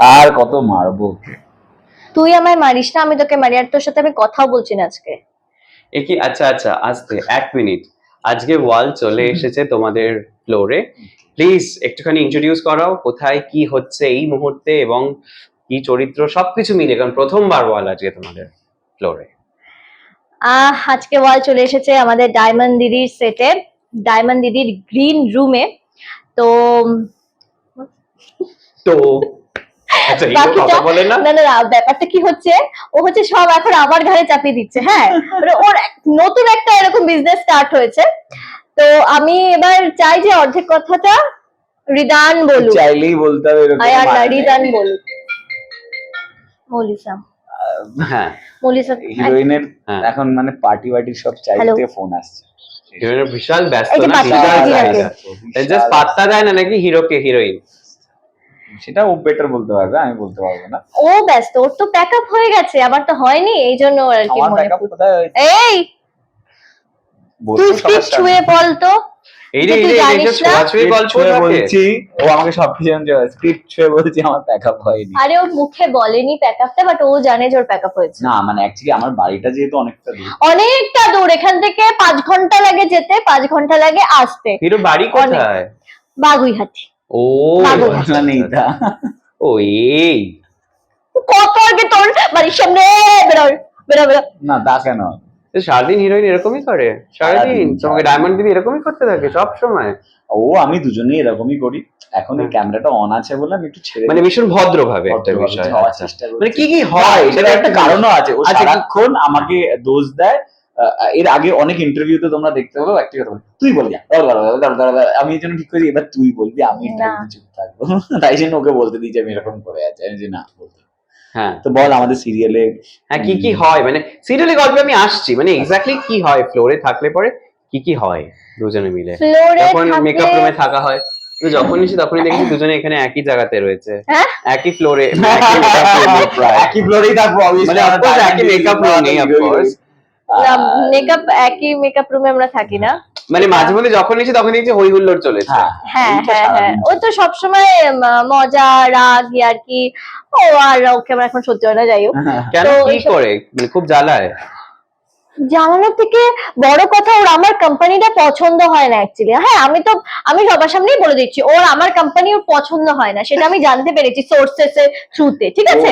আর কত মারবো তুই আমায় মারিস না আমি তোকে মারি আর তোর সাথে আমি কথাও বলছি না আজকে। এ কি? আচ্ছা আচ্ছা আস্তে এক মিনিট। আজকে ওয়াল চলে এসেছে তোমাদের ফ্লোরে। প্লিজ একটুখানি ইন্ট্রোডিউস করাও কোথায় কি হচ্ছে এই মুহূর্তে এবং কি চরিত্র সবকিছু মিলে কারণ প্রথমবার ওয়াল আজকে তোমাদের ফ্লোরে। আহ আজকে ওয়াল চলে এসেছে আমাদের ডায়মন্ড দিদির সেটে ডায়মন্ড দিদির গ্রিন রুমে। তো তো বাকিটা না? না না না, ব্যাপারটা কি হচ্ছে? ও হচ্ছে সব এখন আমার ঘাড়ে চাপিয়ে দিচ্ছে হ্যাঁ? মানে ওর নতুন একটা এরকম বিজনেস স্টার্ট হয়েছে। তো আমি এবার চাই যে অর্ধেক কথাটা রিদান বলুক। চাইলেই বলতে হবে এরকম আয়ার না মানে রিদান বলুক। মলিসা। হ্যাঁ। মলিসা হিরোইনের হ্যাঁ। এখন মানে পার্টি বার্টি সব চাইতে ফোন আসছে। হিরোইনের বিশাল ব্যস্ত না বিশাল পাশে জাস্ট পাত্তা দেয় না নাকি হিরোকে হিরোইন? সেটা ও বেটার বলতে পারবে আমি বলতে পারব না। ও ব্যস্ত ওর তো প্যাক আপ হয়ে গেছে আমার তো হয়নি এই জন্য আর কি আমার মনে পড়ছে। কোথায় এই! তুই সবার ছুঁয়ে বল তো এই যে রে এই তুই রে এই জানিস যে না? ছোঁয়াছুঁয়ি Script ছুঁয়ে বলছি। ও আমাকে সব কিছু স্ক্রিপ্ট ছুঁয়ে বলছি আমার ব্যাকআপ হয়নি। আরে ওর মুখে বলেনি প্যাক আপটা বাট ও জানে যে ওর প্যাক আপ হয়েছে। না মানে অ্যাকচুয়ালি আমার বাড়িটা যেহেতু অনেকটা দূর। অনেকটা দূর এখান থেকে পাঁচ ঘণ্টা লাগে যেতে পাঁচ ঘণ্টা লাগে আসতে। হিরো বাড়ি কোথায়? বাগুইহাটি। ও বাবুই। না নেই। তা ও এই। কত আগে তোর বাড়ির সামনে বেরো বেরো বেরো না তা কেন? সারাদিন হিরোইন এরকমই করে। সারাদিন তোমাকে ডায়মন্ড দিদি এরকমই করতে থাকে সব সময়। ও আমি দুজনেই এরকমই করি। এখন এই ক্যামেরাটা অন আছে বলে আমি একটু ছেড়ে মানে ভীষণ ভদ্র ভাবে একটা বিষয় আচ্ছা। মানে কি কি হয়? এটার একটা কারণও আছে। ও আচ্ছা, সারাক্ষণ আমাকে দোষ দেয় এর আগে অনেক ইন্টারভিউতে তোমরা দেখতে পাবো একটা কথা বলে, তুই বল যা, দাঁড়া, দাঁড়া, দাঁড়া, দাঁড়া, দাঁড়া। আমি এই জন্য ঠিক করি এবার তুই বলবি আমি। চুপ থাকব। তাই জন্য ওকে বলতে দিই যে আমি এরকম করে আছি আমি যে না বলতে। হ্যাঁ। তো বল আমাদের সিরিয়ালে হ্যাঁ কি কি হয়? মানে সিরিয়ালি গল্পে আমি আসছি মানে এক্স্যাক্টলি কি হয়? ফ্লোরে থাকলে পরে কি কি হয়? দুজনে মিলে। ফ্লোরে যখন মেকআপ রুমে থাকা হয় তো যখন এসে তখনই দেখি দুজনে এখানে একই জায়গাতে রয়েছে। হ্যাঁ? একই ফ্লোরে একই ফ্লোরেই থাকব মানে একই room আমরা নেই, of মেকআপ একই মেকআপ রুমে আমরা থাকি না। মানে মাঝে মধ্যে যখন এসে তখন দেখছি হই হুল্লোড় চলেছে। হ্যাঁ। হ্যাঁ হ্যাঁ হ্যাঁ। ও তো সবসময় মজা রাগ আর কি। ও আর ওকে আমার এখন সহ্য হয় না যাই হোক। কেন? কি করে? মানে খুব জ্বালায়। জানানোর থেকে বড় কথা ওর আমার কোম্পানিটা পছন্দ হয় না অ্যাকচুয়ালি হ্যাঁ আমি তো আমি সবার সামনেই বলে দিচ্ছি ওর আমার কোম্পানি ওর পছন্দ হয় না সেটা আমি জানতে পেরেছি সোর্সেস এর থ্রুতে ঠিক আছে?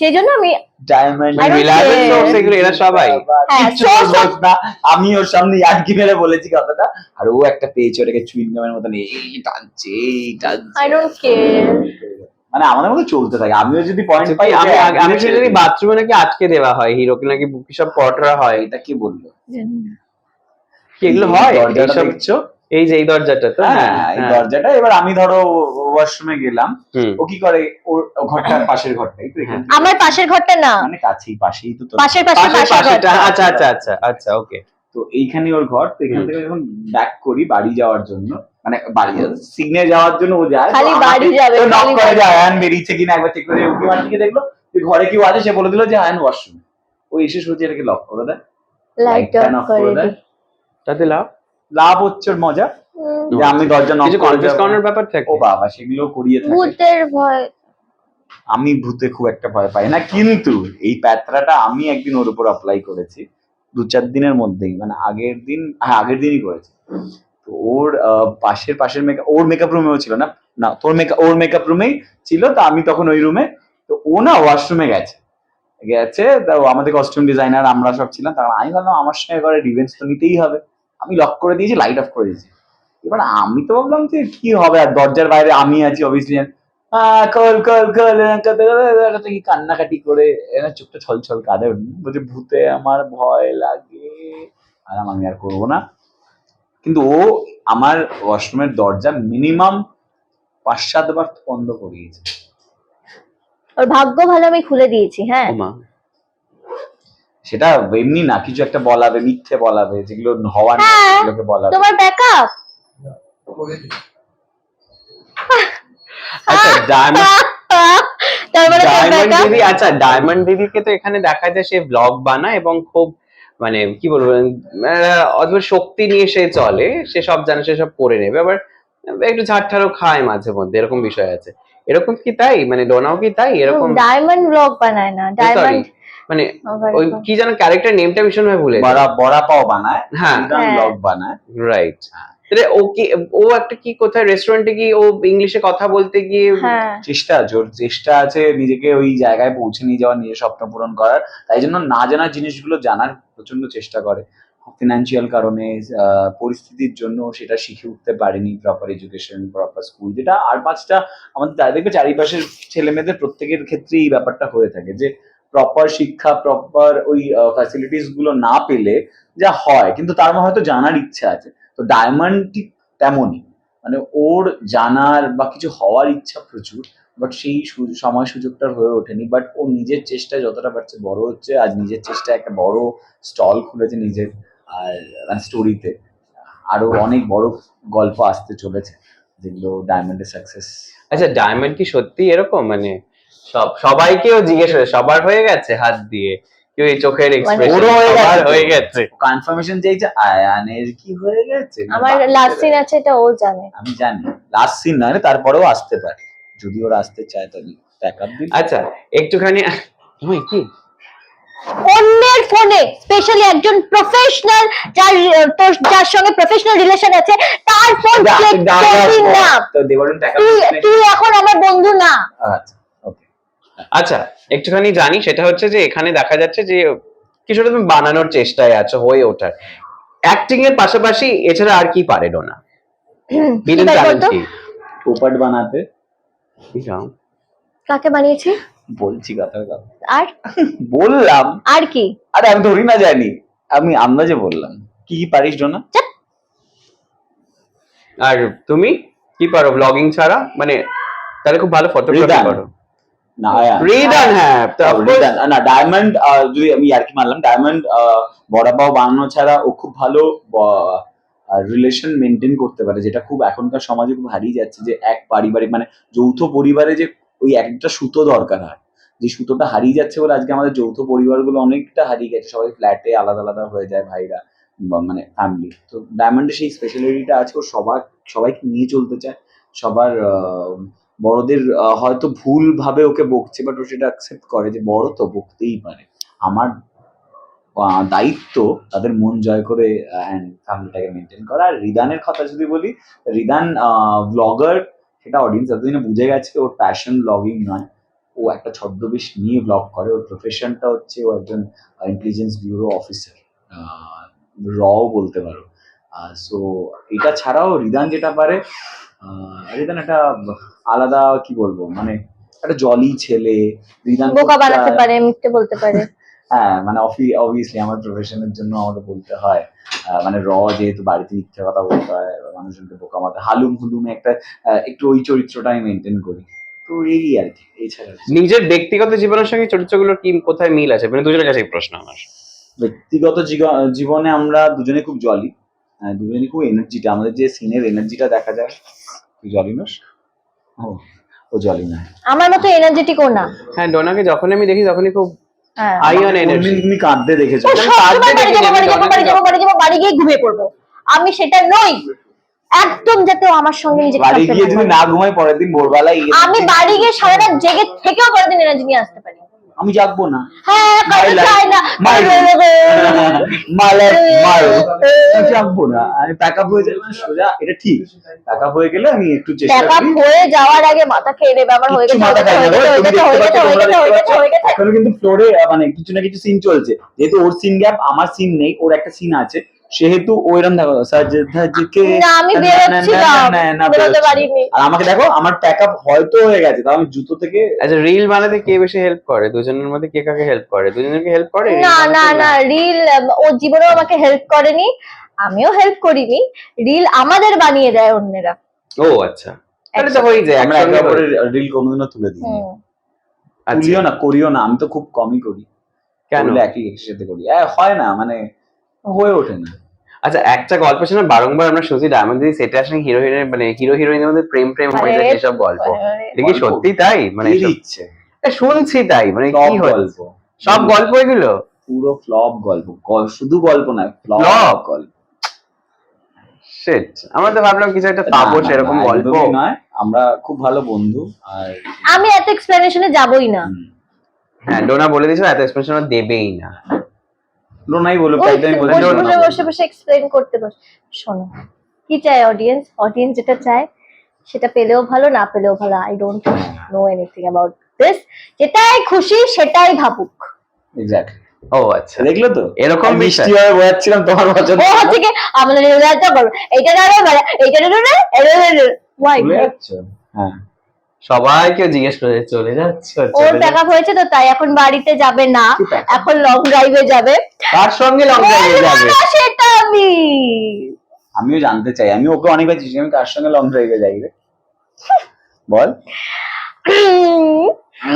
সেই জন্য আমি ডায়মন্ড এগুলো এরা সবাই। হ্যাঁ, আমি ওর সামনে ইয়ার্কি মেরে বলেছি কথাটা। আর ও একটা পেয়েছে ওটাকে চুইংগামের মতন এই টানছে এই টানছে। আই ডোন্ট কেয়ার মানে আমাদের মধ্যে চলতে থাকে। আমিও যদি পয়েন্ট পাই আমি আমি- আমি বাথরুমে নাকি আটকে দেওয়া হয় হিরোকে নাকি বুকি সব পটরা হয় এটা কি বলল? কি এগুলো হয়? এইসব এই যে এই দরজাটা তো? হ্যাঁ এই হ্যাঁ। দরজাটা। এবার আমি ধরো ওয়াশরুমে গেলাম ও কি করে? ওর ঘরটার পাশের ঘরটাই তো এখান। আমার পাশের ঘরটা না। মানে কাছেই পাশেই তো পাশের পাশে পাশে পাশের পাশেটা ঘরটা। আচ্ছা আচ্ছা আচ্ছা আচ্ছা ওকে। তো এইখানে ওর ঘর তো এখান থেকে যখন ব্যাক করি বাড়ি যাওয়ার জন্য। মানে বাড়ি সিগনে যাওয়ার জন্য ও যায়। খালি বাড়ি যাবে, নক করে। যায়। আয়ান বেরিয়েছে কিনা একবার চেক করে উকি মাটিকে দেখল? যে ঘরে কেউ আছে সে বলে দিল যে আয়ান ওয়াশরুম ও এসে সোজা এটাকে লক করে দেয়। লাইট লাইটটা অফ করে দেয়। তাতে লাভ? লাভ হচ্ছে ওর মজা। যে আমি দরজা নক কিছু করে কনফিউজ যাব। করানোর ব্যাপার থাকে। ও বাবা সেগুলো করিয়ে থাকে। ভূতের ভয়। আমি ভূতে খুব একটা ভয় পাই না কিন্তু এই প্যাতরাটা আমি একদিন ওর উপর অ্যাপ্লাই করেছি দু চার দিনের মধ্যেই মানে আগের দিন হ্যাঁ আগের দিনই করেছি। তো ওর আহ, পাশের পাশের মেকআপ ওর মেকআপ রুমেও ছিল না না তোর মেকআপ ওর মেকআপ রুমেই ছিল তো আমি তখন ওই রুমে তো ও না ওয়াশরুমে গেছে। গেছে তা আমাদের কস্টিউম ডিজাইনার আমরা সব ছিলাম তার আমি ভাবলাম আমার সঙ্গে করে রিভেন্স তো নিতেই হবে। আমি লক করে দিয়েছি লাইট অফ করে দিয়েছি। এবার আমি তো ভাবলাম যে কি হবে আর দরজার বাইরে আমি আছি অবভিয়াসলি কি কান্নাকাটি করে চোখটা ছল ছল কাঁদে। বলছে ভূতে আমার ভয় লাগে। আর আমি আর করব না। কিন্তু ও আমার ওয়াশরুমের দরজা মিনিমাম পাঁচ সাতবার বন্ধ করিয়েছে। ওর ভাগ্য ভালো আমি খুলে দিয়েছি হ্যাঁ। সেটা এমনি না কিছু একটা বলাবে মিথ্যে বলাবে যেগুলো হওয়ার না হ্যাঁ, সেগুলোকে বলাবে। তোমার ব্যাকআপ আচ্ছা ডায়মন্ড মানে ডায়মন্ড দিদি আচ্ছা ডায়মন্ড দিদিকে তো এখানে দেখা যায় সে ব্লগ বানায় এবং খুব মানে কি বলব অদ্ভুত শক্তি নিয়ে সে চলে সে সব জানে সে সব করে নেবে আবার একটু ঝাড়ঠারও খায় মাঝে মধ্যে এরকম বিষয় আছে। এরকম কি তাই? মানে ডোনাও কি তাই? এরকম ডায়মন্ড ব্লগ বানায় না ডায়মন্ড মানে ওই কি যেন ক্যারেক্টার নেমটা ভীষণ ভাবে ভুলে বড়া বড়া পাও বানায় হ্যাঁ। হ্যাঁ। ব্লগ বানায়। রাইট হ্যাঁ। ও কি ও একটা কি কোথায় রেস্টুরেন্টে কি ও ইংলিশে কথা বলতে গিয়ে হ্যাঁ। চেষ্টা ওর চেষ্টা আছে নিজেকে ওই জায়গায় পৌঁছে নিয়ে যাওয়ার নিজের স্বপ্ন পূরণ করার। তাই জন্য না জানা জিনিসগুলো জানার প্রচণ্ড চেষ্টা করে। ফিনান্সিয়াল কারণে আহ, পরিস্থিতির জন্য সেটা শিখে উঠতে পারেনি প্রপার এডুকেশন প্রপার স্কুল যেটা আর পাঁচটা আমাদের দেখবে চারিপাশের ছেলে মেয়েদের প্রত্যেকের ক্ষেত্রে এই ব্যাপারটা হয়ে থাকে যে প্রপার শিক্ষা প্রপার ওই ফ্যাসিলিটিসগুলো না পেলে যা হয়, কিন্তু তার হয়তো জানার ইচ্ছা আছে। তো ডায়মন্ড তেমনই। মানে ওর জানার বা কিছু হওয়ার ইচ্ছা প্রচুর বাট সেই সময় সুযোগটা হয়ে ওঠেনি। বাট ও নিজের চেষ্টায় যতটা পারছে বড় হচ্ছে, আজ নিজের চেষ্টায় একটা বড় স্টল খুলেছে নিজের স্টোরিতে আরও অনেক বড় গল্প আসতে চলেছে, যেগুলো ডায়মন্ডের সাকসেস আচ্ছা ডায়মন্ড কি সত্যি এরকম? মানে সব সবাইকেও জিজ্ঞেস করে সবার হয়ে গেছে হাত দিয়ে? কেউ এই চোখের এক্সপ্রেশন হয়ে সবার গেছে। হয়ে গেছে। কনফার্মেশন চাইছে আয়ানের কি হয়ে গেছে? আমার লাস্ট সিন আছে এটা ও জানে। আমি জানি। লাস্ট সিন নয় তারপরেও আসতে পারে। যদি ওরা আসতে চায় তাহলে ব্যাকআপ দিন আচ্ছা একটুখানি ওই কি? অন্যের ফোনে স্পেশালি একজন প্রফেশনাল যার তোর যার সঙ্গে প্রফেশনাল রিলেশন আছে তার ফোন চেক করবি না। তো দেবারুন টাকা তুই তুই এখন আমার বন্ধু না। আচ্ছা। আচ্ছা একটুখানি জানি সেটা হচ্ছে যে এখানে দেখা যাচ্ছে যে কিছুটা তুমি বানানোর চেষ্টায় আছো হয়ে ওঠার। অ্যাক্টিং এর পাশাপাশি এছাড়া আর কি পারে ডোনা পারে কি? পোপাট বানাতে। কাকে বানিয়েছি? বলছি কথা। আর? বললাম। আর কি? আরে আমি ধরি না জানি। আমি আন্দাজে বললাম কি কি পারিস জোনা? আর তুমি? কি পারো ব্লগিং ছাড়া? মানে তাহলে খুব ভালো ফটোগ্রাফি। করো। না হ্যাঁ না ডায়মন্ড যদি আমি আর কি মানলাম ডায়মন্ড বড়া পাও বানানো ছাড়া ও খুব ভালো রিলেশন মেনটেন করতে পারে যেটা খুব এখনকার সমাজে খুব হারিয়ে যাচ্ছে যে এক পারিবারিক মানে যৌথ পরিবারে যে ওই একটা সুতো দরকার হয়। যে সুতোটা হারিয়ে যাচ্ছে বলে আজকে আমাদের যৌথ পরিবারগুলো অনেকটা হারিয়ে গেছে সবাই ফ্ল্যাটে আলাদা আলাদা হয়ে যায় ভাইরা মানে ফ্যামিলি তো ডায়মন্ডের সেই স্পেশালিটিটা ও সবার সবাইকে নিয়ে চলতে চায় সবার আহ, বড়দের হয়তো ভুল ভাবে ওকে বকছে বাট ও সেটা অ্যাকসেপ্ট করে যে বড় তো বকতেই পারে। আমার দায়িত্ব তাদের মন জয় করে অ্যান্ড ফ্যামিলিটাকে মেনটেন করা। আর রিদানের কথা যদি বলি, রিদান ব্লগার সেটা অডিয়েন্স এতদিনে বুঝে গেছে ওর প্যাশন ব্লগিং নয়। ও একটা ছদ্মবেশ নিয়ে ব্লগ করে। ওর প্রফেশনটা হচ্ছে ও একজন ইন্টেলিজেন্স ব্যুরো অফিসার রও বলতে পারো। সো এটা ছাড়াও রিদান যেটা পারে রিদান একটা আলাদা কি বলব? মানে একটা জলি ছেলে। রিদান বোকা বানাতে পারে মিথ্যে বলতে পারে। হ্যাঁ মানে অবভিয়াসলি আমার প্রফেশনের জন্য আমাকে বলতে হয়। আহ, মানে র যেহেতু বাড়িতে মিথ্যে কথা বলতে হয় মানুষজনকে বোকা মারতে হালুম হুলুমে একটা একটু ওই চরিত্রটা আমি মেনটেন করি। তো এই আর কি এছাড়া নিজের ব্যক্তিগত জীবনের সঙ্গে চরিত্রগুলোর কি কোথায় মিল আছে? মানে দুজনের কাছে প্রশ্ন আমার। ব্যক্তিগত জীবনে আমরা দুজনে খুব জলি দুজনে খুব এনার্জিটা আমাদের যে সিনের এনার্জিটা দেখা যায় তুই জলি নস? ও। ও জলি না। আমার মতো এনার্জেটিক ও না। হ্যাঁ ডোনাকে যখন আমি দেখি তখনই খুব হ্যাঁ। অন এনার্জি তুমি কাঁদতে দেখেছ। আমি বাড়ি যাব বাড়ি যাব বাড়ি যাব বাড়ি গিয়ে ঘুমিয়ে পড়ব। আমি সেটা নই। একদম যাতে আমার সঙ্গে নিজেকে বাড়ি গিয়ে। যদি না ঘুমাই পরের দিন ভোরবেলায় আমি বাড়ি গিয়ে সারা রাত জেগে থেকেও পরের দিন এনার্জি নিয়ে আসতে পারি। আমি জাগবো না। জাগবো হয়ে যাবে সোজা এটা ঠিক। হয়ে গেলে আমি একটু চেষ্টা ব্যাকআপ করি। হয়ে যাওয়ার আগে মাথা খেয়ে নেবে আমার হয়ে গেছে মাথা কিন্তু ফ্লোরে মানে কিছু না কিছু সিন চলছে যেহেতু ওর সিন গ্যাপ আমার সিন নেই ওর একটা সিন আছে। সেহেতু ও এরম দেখো আর আমাকে দেখো আমার প্যাক আপ হয়তো হয়ে গেছে তাও আমি জুতো থেকে আচ্ছা রিল বানাতে কে বেশি হেল্প করে? দুজনের মধ্যে কে কাকে হেল্প করে? দুজনকে হেল্প করে? না না না রিল ও জীবনেও আমাকে হেল্প করেনি আমিও হেল্প করিনি রিল আমাদের বানিয়ে দেয় অন্যেরা। ও আচ্ছা। তাহলে তো হয়ে যায় আমরা একে অপরের রিল কোনোদিনও তুলে দিই। আচ্ছা। তুলিও না করিও না আমি তো খুব কমই করি। কেন? একই সাথে করি। এ, হয় না মানে হয়ে ওঠে না। আচ্ছা একটা গল্প শুনে বারংবার আমরা শুনছি ডায়মন্ড দিদি সেটে আসলে হিরো হিরোইন মানে হিরো হিরোইনের মধ্যে প্রেম প্রেম হয়ে যায় এসব গল্প। কি গল্প? সত্যি তাই? মানে এ, শুনছি তাই মানে কি গল্প। সব গল্প এগুলো? পুরো ফ্লপ গল্প। শুধু গল্প নয় ফ্লপ? গল্প। আমরা তো ভাবলাম কিছু একটা পাবো না, না, সেরকম গল্প। নয়। আমরা খুব ভালো বন্ধু আর আমি এত এক্সপ্লেনেশনে যাবই না। হ্যাঁ ডোনা বলে দিয়েছিল এত এক্সপ্রেশন দেবেই না। লোনাই বসে বসে বসে বসে এক্সপ্লেন করতে বস। শোনো কি চায় অডিয়েন্স অডিয়েন্স যেটা চায় সেটা পেলেও ভালো না পেলেও ভালো I don't know anything about this যেটাই খুশি সেটাই ভাবুক। Exactly. ও আচ্ছা। দেখলে তো? এরকম? মিষ্টি বোঝাচ্ছিলাম তোমার ও হচ্ছে কি আমাদের এইটা না রে মানে এইটা না ওয়াই হ্যাঁ। সবাইকে জিজ্ঞেস করে চলে যাচ্ছে ওর ব্যাকআপ হয়েছে তো তাই এখন বাড়িতে যাবে না এখন লং ড্রাইভে যাবে। তার সঙ্গে লং ড্রাইভে যাবে। সেটা আমি। আমিও জানতে চাই আমি ওকে অনেকবার জিজ্ঞেস আমি কার সঙ্গে লং ড্রাইভে যাই রে। বল।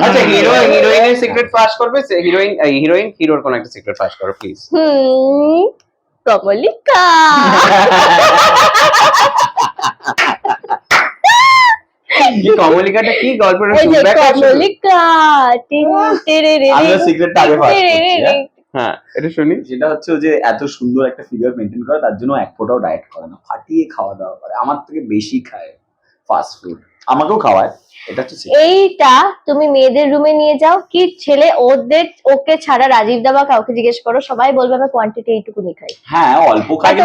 আচ্ছা হিরো হিরোইনের সিক্রেট ফাঁস করবে? হিরোইন হিরোইন হিরোর কোন একটা সিক্রেট ফাঁস করো প্লিজ হুম কমলিকা। কমলিকাটা কি গল্পের কমলিকা টিং টিরিরিরি, আমিও সিক্রেটটা আগে ফার্স্ট করছি টিরিরিরি। হ্যাঁ? হ্যাঁ। এটা শুনি। যেটা হচ্ছে যে এত সুন্দর একটা ফিগার মেনটেন করে তার জন্য এক ফোঁটাও ডায়েট করে না ফাটিয়ে খাওয়া দাওয়া করে আমার থেকে বেশি খায় ফাস্ট ফুড আমাকেও খাওয়ায়। এইটা তুমি মেয়েদের রুমে নিয়ে যাও কি ছেলে ওদের ওকে ছাড়া রাজীব দাবা কাউকে জিজ্ঞেস করো সবাই বলবে আমি কোয়ান্টিটি এইটুকুনি খাই। হ্যাঁ অল্প গানকে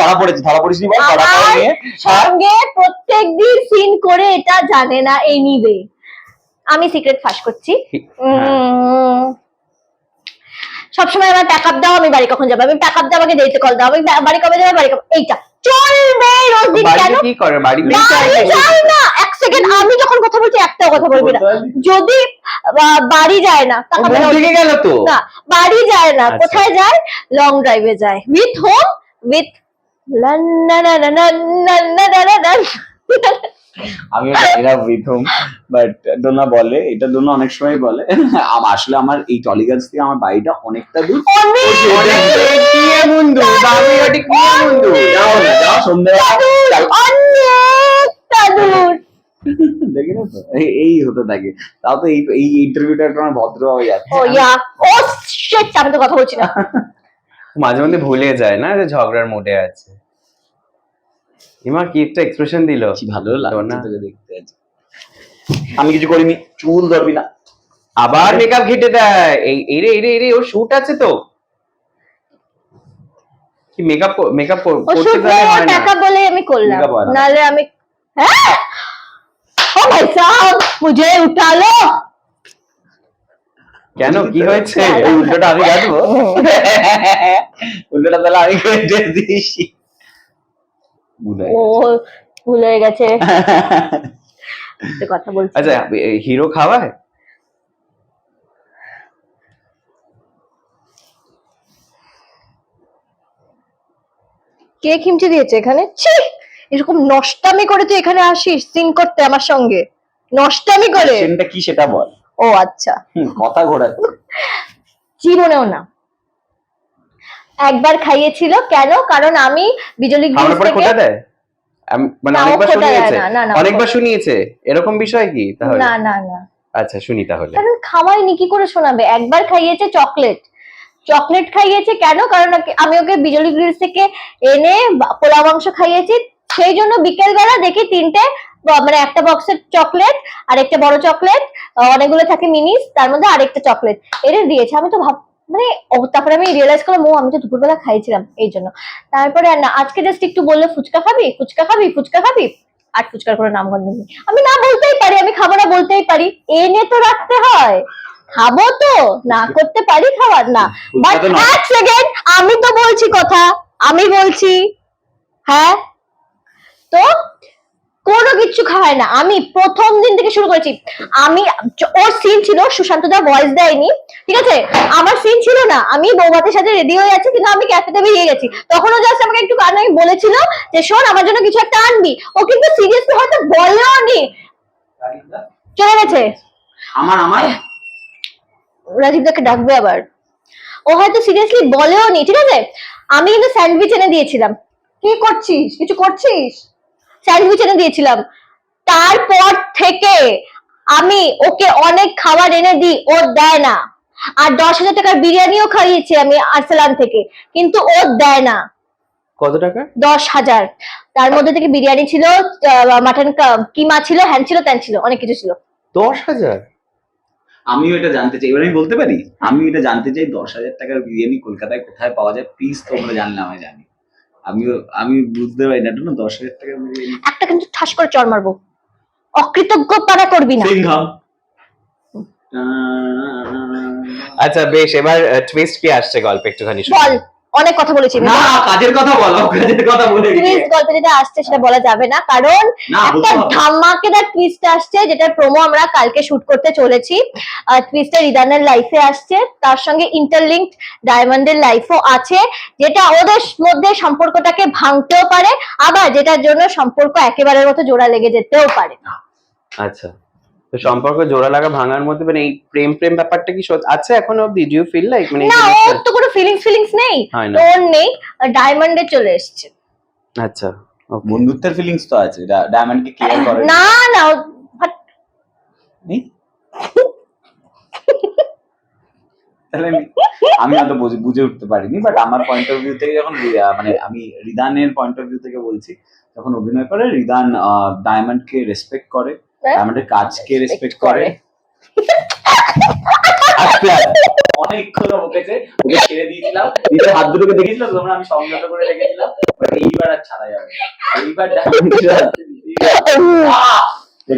ধরা পড়েছে ধরা পড়েছি ধরা আমার পড়ে নিয়ে সঙ্গে প্রত্যেকদিন সিন করে এটা জানে না এই নিবে। আমি সিক্রেট ফাঁস করছি। হ্যাঁ। সবসময় আমার প্যাকআপ দাও আমি বাড়ি কখন যাব আমি প্যাকআপ দাও আমাকে দেরিতে কল দাও আমি বাড়ি কবে যাব বাড়ি কবে এইটা চলবে রোজ দিন কেন কি করে বাড়ি যাই না এক সেকেন্ড আমি যখন কথা বলছি একটাও কথা বলবি না যদি বাড়ি যায় না টাকা মন থেকে গেল তো না বাড়ি যায় না আচ্ছা। কোথায় যায় লং ড্রাইভে যায় উইথ হোম উইথ আমি জানি না বাট ডোনা বলে এটা ডোনা অনেক সময় বলে। আসলে আমার এই টলিগঞ্জ থেকে আমার বাড়িটা অনেকটা দূর। বন্ধু বন্ধু যাও না যাও সন্ধ্যেবেলা। দূর। দেখি না তো এই- হতে থাকে। তাও তো এই এই ইন্টারভিউটা আমার ভদ্র হয়ে যাচ্ছে। ও ইয়া ও শিট আমি তো কথা বলছি না। মাঝে মধ্যে ভুলে যায় না যে ঝগড়ার মুডে আছে। ইমা কি একটা এক্সপ্রেশন দিল? কি ভালো লাগছে ডোনা। তোকে দেখতে আজ। আমি কিছু করিনি। চুল ধরবি না। আবার মেকআপ ঘেটে দেয়। এই এই রে এই রে এই রে ওর শুট আছে তো। কি মেকআপ মেকআপ করতে হয় না। টাকা বলে আমি করলাম। না। নালে আমি হ্যাঁ? ও ভাই সাহেব মুঝে উঠা লো কেন কি হয়েছে? উল্টোটা আমি কাটবো। উল্টোটা তাহলে আমি কেটে দিয়েছি ও ভুল হয়ে গেছে কথা বলছি। আচ্ছা হিরো খাওয়ায়? কে খিমচি দিয়েছে এখানে? ছি! এরকম নষ্টামি করে তুই এখানে আসিস সিন করতে আমার সঙ্গে। নষ্টামি করে। সেটা কি সেটা বল। ও আচ্ছা। কথা ঘোরাচ্ছে। জীবনেও না। একবার খাইয়েছিল। কেন? কারণ আমি বিজলি গ্রিলস থেকে মানে অনেকবার শুনিয়েছে? অনেকবার এরকম বিষয় কি তাহলে? না না না। আচ্ছা শুনি তাহলে। কারণ খাওয়াইনি কি করে শোনাবে? একবার খাইয়েছে চকলেট। চকলেট খাইয়েছে কেন? কারণ আমি ওকে বিজলি গ্রিলস থেকে এনে পোলাও মাংস খাইয়েছি। সেই জন্য বিকেল বেলা দেখি তিনটে মানে একটা বক্সের চকলেট আর একটা বড় চকলেট অনেকগুলো থাকে মিনিস তার মধ্যে আরেকটা চকলেট। এনে দিয়েছে। আমি তো ভাব মানে তারপরে আমি রিয়েলাইজ করলাম ও আমি তো দুপুরবেলা খাইছিলাম এই জন্য। তারপরে না আজকে জাস্ট একটু বলল ফুচকা খাবি? ফুচকা খাবি? ফুচকা খাবি? আর ফুচকার কোনো নামগন্ধ নেই। আমি না বলতেই পারি আমি খাব না বলতেই পারি। এনে তো রাখতে হয়। খাব তো না করতে পারি খাবার না। বাট এক সেকেন্ড আমি তো বলছি কথা আমি বলছি হ্যাঁ? তো কোনো কিছু খাওয়ায় না। আমি প্রথম দিন থেকে শুরু করেছি। আমি ওর সিন ছিল সুশান্ত দা ভয়েস দেয়নি ঠিক আছে? আমার সিন ছিল না। আমি বৌমাতের সাথে রেডি হয়ে আছি কিন্তু আমি ক্যাফেতে বেরিয়ে গেছি। তখনও জাস্ট আমাকে একটু কানে বলেছিল যে শোন আমার জন্য কিছু একটা আনবি। ও কিন্তু সিরিয়াসলি হয়তো বলেও নি। চলে গেছে। আমার আমার? রাজীব দাকে ডাকবে আবার। ও হয়তো সিরিয়াসলি বলেও নি ঠিক আছে? আমি কিন্তু স্যান্ডউইচ এনে দিয়েছিলাম। কি করছিস? কিছু করছিস? স্যান্ডউইচ এনে দিয়েছিলাম। তারপর থেকে আমি ওকে অনেক খাবার এনে দিই ও দেয় না। আর দশ হাজার টাকার বিরিয়ানিও খাইয়েছি আমি আরসালান থেকে কিন্তু ও দেয় না। কত টাকা? দশ হাজার। তার মধ্যে থেকে বিরিয়ানি ছিল মাটন কিমা ছিল হ্যান ছিল ত্যান ছিল অনেক কিছু ছিল। দশ হাজার? আমিও এটা জানতে চাই এবার আমি বলতে পারি? আমি এটা জানতে চাই দশ হাজার টাকার বিরিয়ানি কলকাতায় কোথায় পাওয়া যায় প্লিজ তোমরা জানলে আমি জানি। আমিও আমি বুঝতে পারি না না দশ হাজার টাকা একটা কিন্তু ঠাস করে চড় মারবো। অকৃতজ্ঞ পারা করবি না। সিংহাম আচ্ছা বেশ এবার টুইস্ট কি আসছে গল্প একটুখানি শুনি। বল। অনেক কথা বলেছি। না কাজের কথা বলো কাজের কথা বলে টুইস্ট গল্পে যেটা আসছে সেটা বলা যাবে না কারণ একটা ধামাকেদার টুইস্ট আসছে যেটার প্রোমো আমরা কালকে শুট করতে চলেছি। টুইস্টটা রিদানের লাইফে আসছে তার সঙ্গে ইন্টারলিঙ্কড ডায়মন্ডের লাইফও আছে যেটা ওদের মধ্যে সম্পর্কটাকে ভাঙতেও পারে আবার যেটার জন্য সম্পর্ক একেবারের মতো জোড়া লেগে যেতেও পারে। আচ্ছা। তো সম্পর্ক জোড়া লাগা ভাঙার মধ্যে মানে এই প্রেম প্রেম ব্যাপারটা কি আছে এখন অব্দি ডু ইউ ফিল লাইক মানে না ওর তো কোনো ফিলিংস ফিলিংস নেই। তোর নেই ডায়মন্ডে চলে এসছে। আচ্ছা. বন্ধুত্বের ফিলিংস তো আছে ডায়মন্ড ডায়মন্ডকে কেয়ার করে। না না? তাহলে আমি- হয়তো বুঝে- বুঝে উঠতে পারিনি বাট আমার পয়েন্ট অফ ভিউ থেকে যখন মানে আমি রিদানের পয়েন্ট অফ ভিউ থেকে বলছি যখন অভিনয় করে রিদান ডায়মন্ডকে রেসপেক্ট করে। ডায়মন্ডের কাজকে রেসপেক্ট করে। অনেকক্ষণ বকেছে ওকে ছেড়ে দিয়েছিলাম। নিজের হাত দুটোকে দেখেছিলাম তোমরা আমি সংযত করে রেখেছিলাম। এইবার আর ছাড়া যাবে এইবার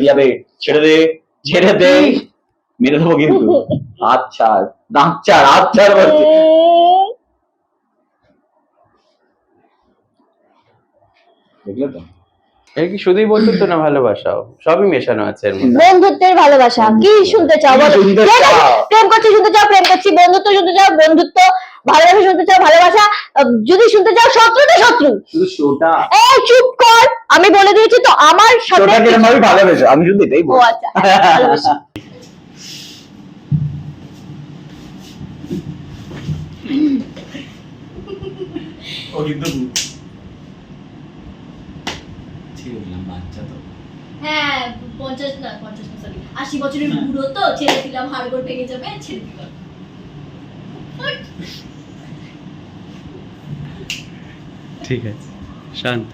যাবে। ছেড়ে দে ছেড়ে দে। মেরে দেবো কিন্তু। ছাড় দাঁত ছাড় হাত ছাড় বলছি। দেখলে তো? এর কি শুধুই বন্ধুত্ব না ভালোবাসাও? সবই মেশানো আছে এর মধ্যে। বন্ধুত্বের ভালোবাসা। কি শুনতে চাও? বলো? প্রেম করছি শুনতে চাও প্রেম করছি। বন্ধুত্ব শুনতে চাও বন্ধুত্ব। ভালোবাসা শুনতে চাও ভালোবাসা। যদি শুনতে চাও শত্রু তো শত্রু। শোটা। এই চুপ কর। আমি বলে দিয়েছি তো আমার সাথে শোটা ভালোবেসে। আমি শুধু এটাই ও আচ্ছা। ভালোবাসা। ও কিন্তু ছেড়ে দিলাম বাচ্চা তো। হ্যাঁ পঞ্চাশ না পঞ্চাশ না সরি আশি বছরের বুড়ো তো ছেড়ে দিলাম হাড়গোড় ভেঙে যাবে ছেড়ে দিলাম। ঠিক আছে শান্ত।